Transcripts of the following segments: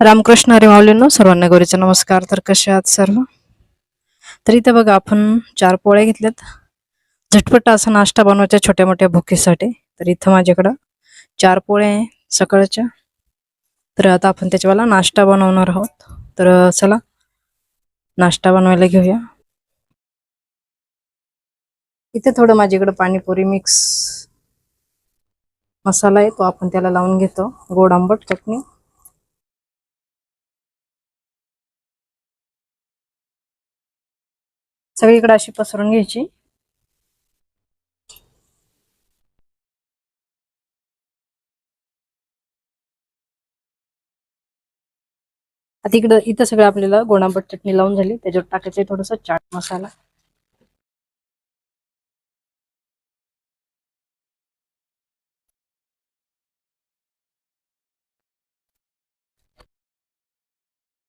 रामकृष्ण हरी माऊलींनो सर्वांना गौरीचा नमस्कार. तर कसे आहात सर्व? तर इथे बघा आपण चार पोळ्या घेतल्यात. झटपट असा नाश्ता बनवायचा छोट्या मोठ्या भुकेसाठी. तर इथं माझ्याकडं चार पोळ्या आहे सकाळच्या. तर आता आपण त्याच्यावाला नाश्ता बनवणार आहोत. तर चला नाश्ता बनवायला घेऊया. इथे थोडं माझ्याकडं पाणीपुरी मिक्स मसाला आहे तो आपण त्याला लावून घेतो. गोड आंबट चटणी. सगळीकडे अशी पसरून घ्यायची. आता इकडं इथं सगळं आपल्याला गोडांबट चटणी लावून झाली. त्याच्यावर टाकायचं थोडस चाट मसाला.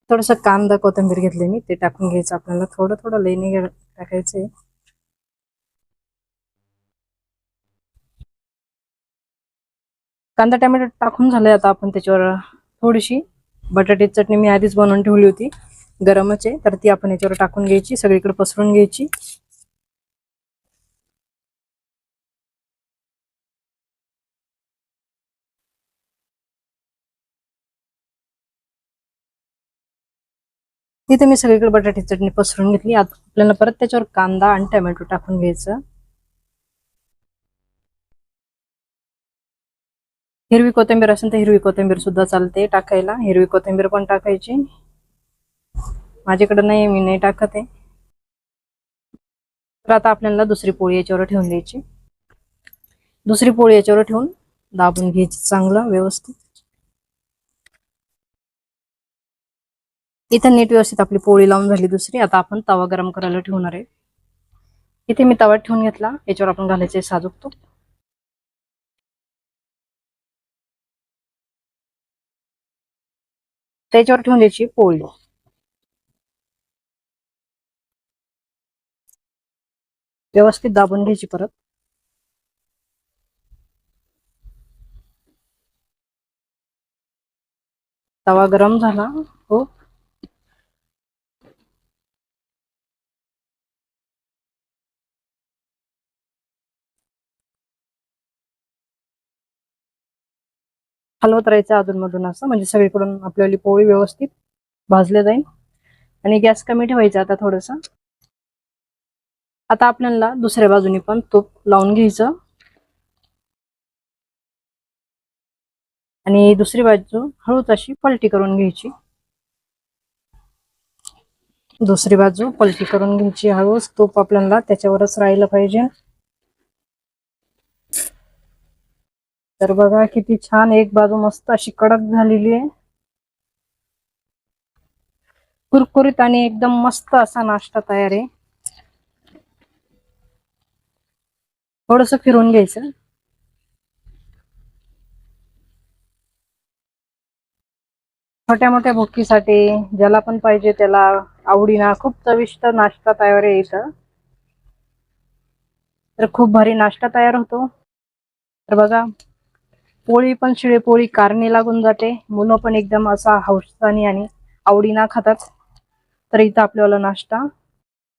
थोडस कांदा कोथिंबीर घेतली मी ते टाकून घ्यायचं आपल्याला. थोडं थोडं लेणी टाकायचे. कांदा टॅमॅटो टाकून झालंय आता आपण त्याच्यावर थोडीशी. बटाट्याची चटणी मी आधीच बनवून ठेवली होती गरमच आहे तर ती आपण याच्यावर टाकून घ्यायची सगळीकडे पसरून घ्यायची. तिथे मी सगळीकडे बटाट्याची चटणी पसरून घेतली. आता आपल्याला परत त्याच्यावर कांदा आणि टोमॅटो टाकून घ्यायचं. हिरवी कोथिंबीर असेल तर हिरवी कोथिंबीर सुद्धा चालते टाकायला. हिरवी कोथिंबीर पण टाकायची. माझ्याकडे नाही मी नाही टाकत आहे. तर आता आपल्याला दुसरी पोळी याच्यावर ठेवून द्यायची. दुसरी पोळी याच्यावर ठेवून दाबून घ्यायची चांगलं व्यवस्थित. इथं नीट व्यवस्थित आपली पोळी लावून झाली दुसरी. आता आपण तवा गरम करायला ठेवणार आहे. इथे मी तवा ठेवून घेतला. याच्यावर आपण घालायचे साजूक तूप त्याच्यावर ठेवून द्यायची पोळी. व्यवस्थित दाबून घ्यायची परत. तवा गरम झाला. हो. हलवत राहायचं अधूनमधून असं. म्हणजे सगळीकडून आपल्याली पोळी व्यवस्थित भाजली जाईल. आणि गॅस कमी ठेवायचा आता थोडस. आता आपल्याला दुसऱ्या बाजूनी पण तूप लावून घ्यायचं. आणि दुसरी बाजू हळूच अशी पलटी करून घ्यायची. दुसरी बाजू पलटी करून घ्यायची. हळूच तूप आपल्याला त्याच्यावरच राहिलं पाहिजे. तर बघा किती छान एक बाजू मस्त अशी कडक झालेली आहे. कुरकुरीत आणि एकदम मस्त असा नाश्ता तयार आहे. थोडस फिरून घ्यायचं. छोट्या मोठ्या भुकीसाठी ज्याला पण पाहिजे त्याला आवडीना खूप चविष्ट नाश्ता तयार आहे इथं. तर खूप भारी नाश्ता तयार होतो. तर बघा पोळी पण शिळे पोळी कारणी लागून जाते. मुलं पण एकदम असा हौसानी आणि आवडीना खातात. तर इथं आपल्याला नाश्ता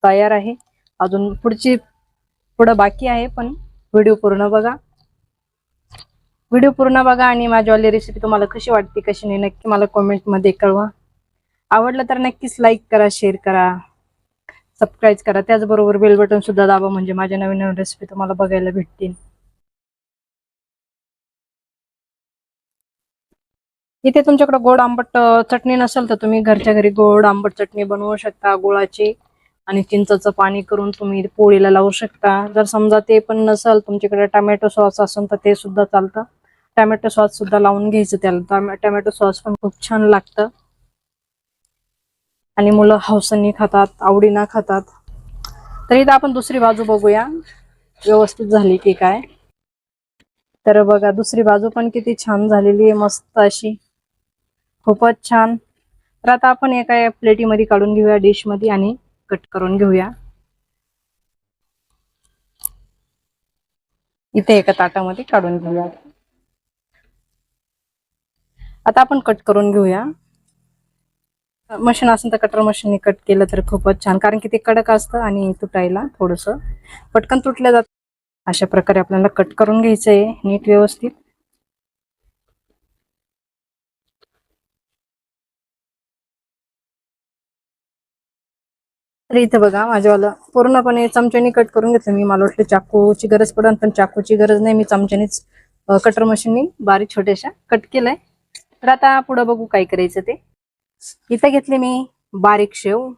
तयार आहे. अजून पुढची पुढं बाकी आहे पण व्हिडिओ पूर्ण बघा. व्हिडिओ पूर्ण बघा आणि माझीवाली रेसिपी तुम्हाला कशी वाटते कशी नाही नक्की मला कॉमेंटमध्ये कळवा. आवडलं तर नक्कीच लाईक करा शेअर करा. सबस्क्राईब करा. त्याचबरोबर बेल बटन सुद्धा दाबा म्हणजे माझ्या नवीन नवीन रेसिपी तुम्हाला बघायला भेटतील. इथे तुमच्याकडे गोड आंबट चटणी नसेल तर तुम्ही घरच्या घरी गोड आंबट चटणी बनवू शकता गुळाची आणि चिंचचं पाणी करून तुम्ही पोळीला लावू शकता. जर समजा ते पण नसेल तुमच्याकडे टमॅटो सॉस असेल तर ते सुद्धा चालतं. टमॅटो सॉस सुद्धा लावून घ्यायचं त्याला. टमॅटो सॉस पण खूप छान लागतं. आणि मुलं हौसांनी खातात आवडीनं खातात. तर इथं आपण दुसरी बाजू बघूया. व्यवस्थित झाली की काय? तर बघा दुसरी बाजू पण किती छान झालेली आहे मस्त अशी. खूपच छान. तर आता आपण एका प्लेटीमध्ये काढून घेऊया डिशमध्ये आणि कट करून घेऊया. इथे एका ताटामध्ये काढून घेऊया. आता आपण कट करून घेऊया. मशीन असेल तर कटर मशीनने कट केलं तर खूपच छान. कारण की ते कडक असतं आणि तुटायला थोडंसं पटकन तुटलं जात. अशा प्रकारे आपल्याला कट करून घ्यायचं आहे नीट व्यवस्थित. तर इथं बघा माझ्यावाला पूर्णपणे चमच्याने कट करून घेतलं मी मला वाटलं चाकूची गरज पडन पण चाकूची गरज नाही मी चमच्यानेच कटर मशीननी बारीक छोट्याशा कट केलंय. तर आता पुढं बघू काय करायचं ते. इथं घेतले मी बारीक शेव.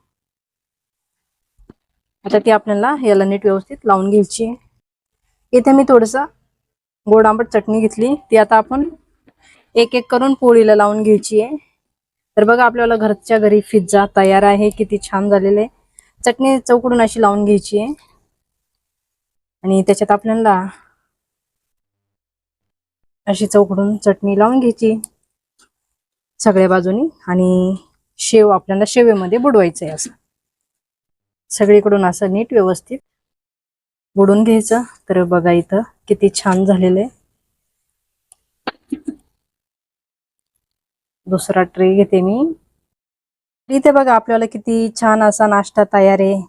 आता ती आपल्याला याला नीट व्यवस्थित लावून घ्यायची आहे. इथे मी थोडस गोड आंबट चटणी घेतली. ती आता आपण एक एक करून पोळीला लावून घ्यायची आहे. तर बघा आपल्याला घरच्या घरी पिझ्झा तयार आहे किती छान झालेले आहे. चटणी चौकडून अशी लावून घ्यायची आहे. आणि त्याच्यात आपल्याला अशी चौकडून चटणी लावून घ्यायची. सगळ्या बाजूनी आणि शेव आपल्याला शेवेमध्ये बुडवायचं आहे असं. सगळीकडून असं नीट व्यवस्थित बुडून घ्यायचं. तर बघा इथं किती छान झालेलं आहे. दुसरा ट्रे घेते मी. इथे बघा आपल्याला किती छान असा नाश्ता तयार आहे.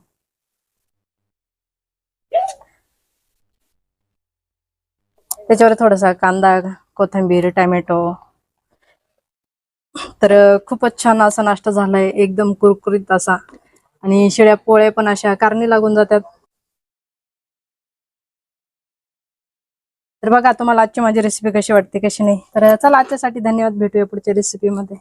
त्याच्यावर थोडासा कांदा कोथिंबीर टॅमॅटो. तर खूपच छान असा नाश्ता झालाय. एकदम कुरकुरीत असा. आणि शिळ्या पोळ्या पण अशा कारणी लागून जातात. तर बघा तुम्हाला आजची माझी रेसिपी कशी वाटते कशी नाही? तर चला आजच्यासाठी धन्यवाद. भेटूया पुढच्या रेसिपीमध्ये